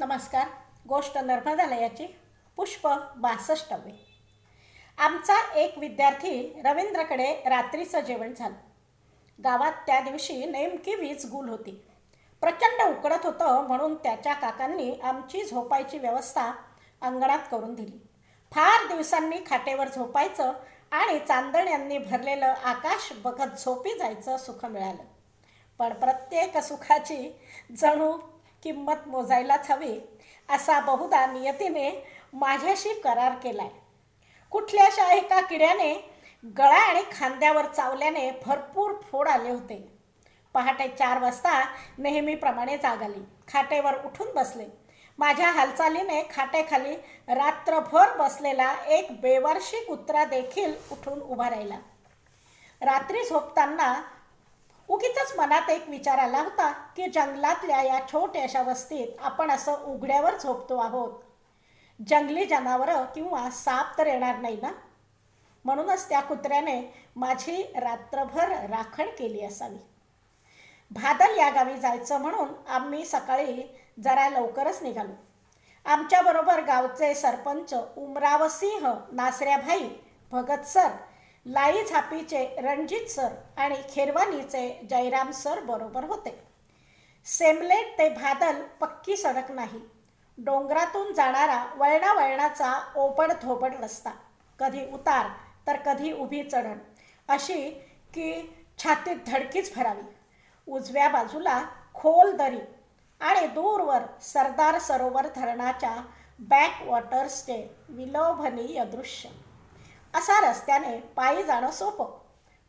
नमस्कार गोष्ट नर्मदालयाची पुष्प बासष्टवे. आमचा एक विद्यार्थी रवींद्रकडे रात्रीचं जेवण झालं. गावात त्या दिवशी नेमकी वीज गुल होती. प्रचंड उकडत होतं म्हणून त्याच्या काकांनी आमची झोपायची व्यवस्था अंगणात करून दिली. फार दिवसांनी खाटेवर झोपायचं आणि चांदण्यांनी भरलेलं आकाश बघत झोपी जायचं सुख मिळालं. पण प्रत्येक सुखाची जणू किंमत मोजायलाच हवी असा बहुधा नियतीने माझ्याशी करार केलाय. कुठल्याशा एका किड्याने गळा आणि खांद्यावर चावल्याने भरपूर फोड आले होते. पहाटे चार वाजता नेहमीप्रमाणे जाग आली खाटेवर उठून बसले. माझ्या हालचालीने खाटेखाली रात्रभर बसलेला एक बेवारशी कुत्रा देखील उठून उभा राहिला. रात्री झोपताना उगीच मनात एक विचार आला होता की जंगलातल्या या छोट्याशा वस्तीत आपण असं उघड्यावर झोपतो आहोत. जंगली जनावरं किंवा साप तर येणार नाही ना? म्हणूनच त्या कुत्र्याने माझी रात्रभर राखण केली असावी. भादल या गावी जायचं म्हणून आम्ही सकाळी जरा लवकरच निघालो. आमच्याबरोबर गावचे सरपंच उमरावसिंह नासऱ्याभाई भगत सर लाई झापीचे रणजित सर आणि खेरवानीचे जयराम सर बरोबर होते. सेमलेट ते भादल पक्की सडक नाही. डोंगरातून जाणारा वळणावळणाचा ओबड धोबड रस्ता. कधी उतार तर कधी उभी चढण. अशी की छातीत धडकीच भरावी. उजव्या बाजूला खोल दरी आणि दूरवर सरदार सरोवर धरणाच्या बॅकवॉटर्सचे विलोभनीय दृश्य. असा रस्त्याने पायी जाणं सोपं.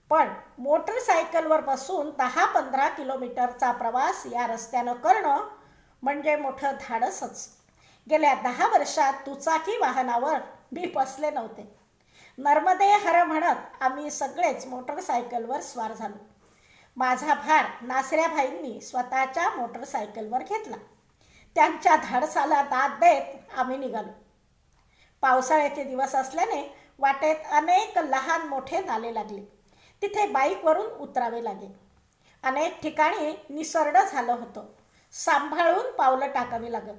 पण मोटरसायकलवर बसून दहा पंधरा किलोमीटरचा प्रवास या रस्त्यानं करणं म्हणजे मोठं धाडसच. गेल्या दहा वर्षात दुचाकी वाहनावर मी बसले नव्हते. नर्मदे हर म्हणत आम्ही सगळेच मोटरसायकलवर स्वार झालो. माझा भार नासऱ्याभाईंनी स्वतःच्या मोटरसायकलवर घेतला. त्यांच्या धाडसाला दाद देत आम्ही निघालो. पावसाळ्याचे दिवस असल्याने वाटेत अनेक लहान मोठे नाले लागले. तिथे बाईकवरून उतरावे लागे. अनेक ठिकाणी निसरडं झालं होतं. सांभाळून पावलं टाकावी लागत.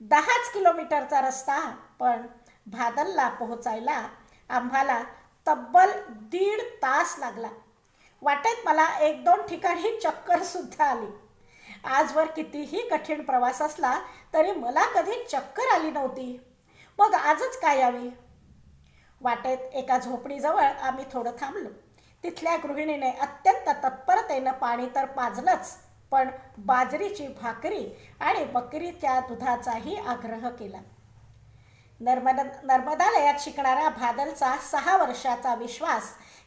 दहाच किलोमीटरचा रस्ता पण भादलला पोहोचायला आम्हाला तब्बल दीड तास लागला. वाटेत मला एक दोन ठिकाणी चक्कर सुद्धा आली. आजवर कितीही कठीण प्रवास असला तरी मला कधी चक्कर आली नव्हती. मग आजच काय यावी? वाटेत एका झोपडीजवळ आम्ही थोडं थांबलो. तिथल्या गृहिणीने अत्यंत तत्परतेनं पाणी तर पाजलंच पण बाजरीची भाकरी आणि बकरीच्या दुधाचाही आग्रह केला. नर्मदा नर्मदालयात शिकणारा भादलचा सहा वर्षाचा विश्वास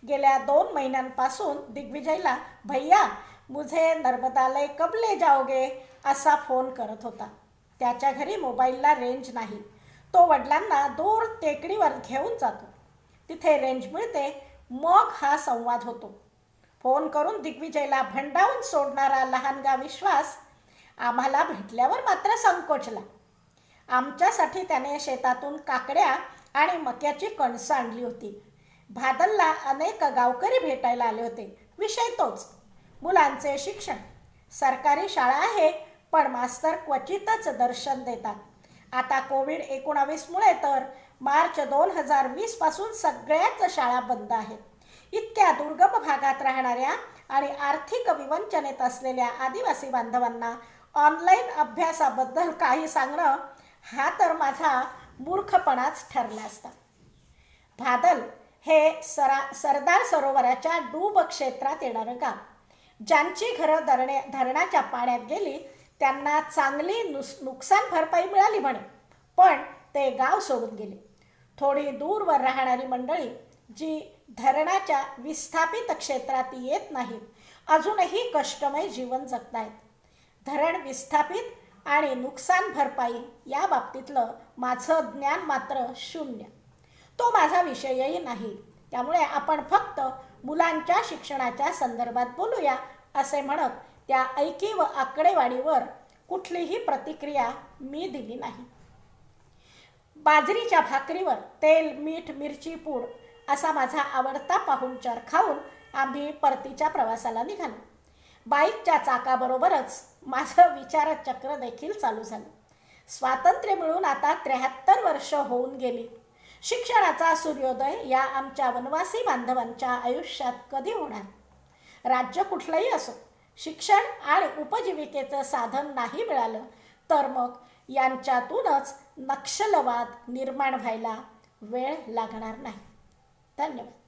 गेल्या दोन महिन्यांपासून दिग्विजयला भैया मुझे नर्मदालय कबले जाओगे? असा फोन करत होता. त्याच्या घरी मोबाईलला रेंज नाही. तो वडिलांना दूर टेकडीवर घेऊन जातो. तिथे रेंज मिळते मग हा संवाद होतो. फोन करून दिग्विजयला भंडावून सोडणारा लहानगा विश्वास आम्हाला भेटल्यावर मात्र संकोचला. आमच्यासाठी त्याने शेतातून काकड्या आणि मक्याची कणसं आणली होती. भादलला अनेक गावकरी भेटायला आले होते. विषय तोच. मुलांचे शिक्षण. सरकारी शाळा आहे पण मास्तर क्वचितच दर्शन देतात. आता कोविड एकोणावीसमुळे तर मार्च दोन हजार वीसपासून सगळ्याच शाळा बंद आहेत. इतक्या दुर्गम भागात राहणाऱ्या आणि आर्थिक विवंचनेत असलेल्या आदिवासी बांधवांना ऑनलाईन अभ्यासाबद्दल काही सांगणं हा तर माझा मूर्खपणाच ठरला असता. भादल हे सरा सरदार सरोवराच्या डूब क्षेत्रात येणारं गाव. ज्यांची घरं धरणे धरणाच्या पाण्यात गेली त्यांना चांगली नुस नुकसान भरपाई मिळाली म्हणे. पण ते गाव सोडून गेले. थोडी दूरवर राहणारी मंडळी जी धरणाच्या विस्थापित क्षेत्रात येत नाहीत अजूनही कष्टमय जीवन जगतायत. धरण विस्थापित आणि नुकसान भरपाई या बाबतीतलं माझं ज्ञान मात्र शून्य. तो माझा विषयही नाही. त्यामुळे आपण फक्त मुलांच्या शिक्षणाच्या संदर्भात बोलूया असे म्हणत त्या ऐकी व आकडेवाडीवर कुठलीही प्रतिक्रिया मी दिली नाही. बाजरीच्या भाकरीवर तेल मीठ मिरची पूड असा माझा आवडता पाहुणचार खाऊन आम्ही परतीच्या प्रवासाला निघालो. बाईकच्या चाकाबरोबरच माझं विचारचक्र देखील चालू झालं. स्वातंत्र्य मिळून आता त्र्याहत्तर वर्ष होऊन गेली. शिक्षणाचा सूर्योदय या आमच्या वनवासी बांधवांच्या आयुष्यात कधी होणार? राज्य कुठलंही असो शिक्षण आणि उपजीविकेचं साधन नाही मिळालं तर मग यांच्यातूनच नक्षलवाद निर्माण व्हायला वेळ लागणार नाही. धन्यवाद.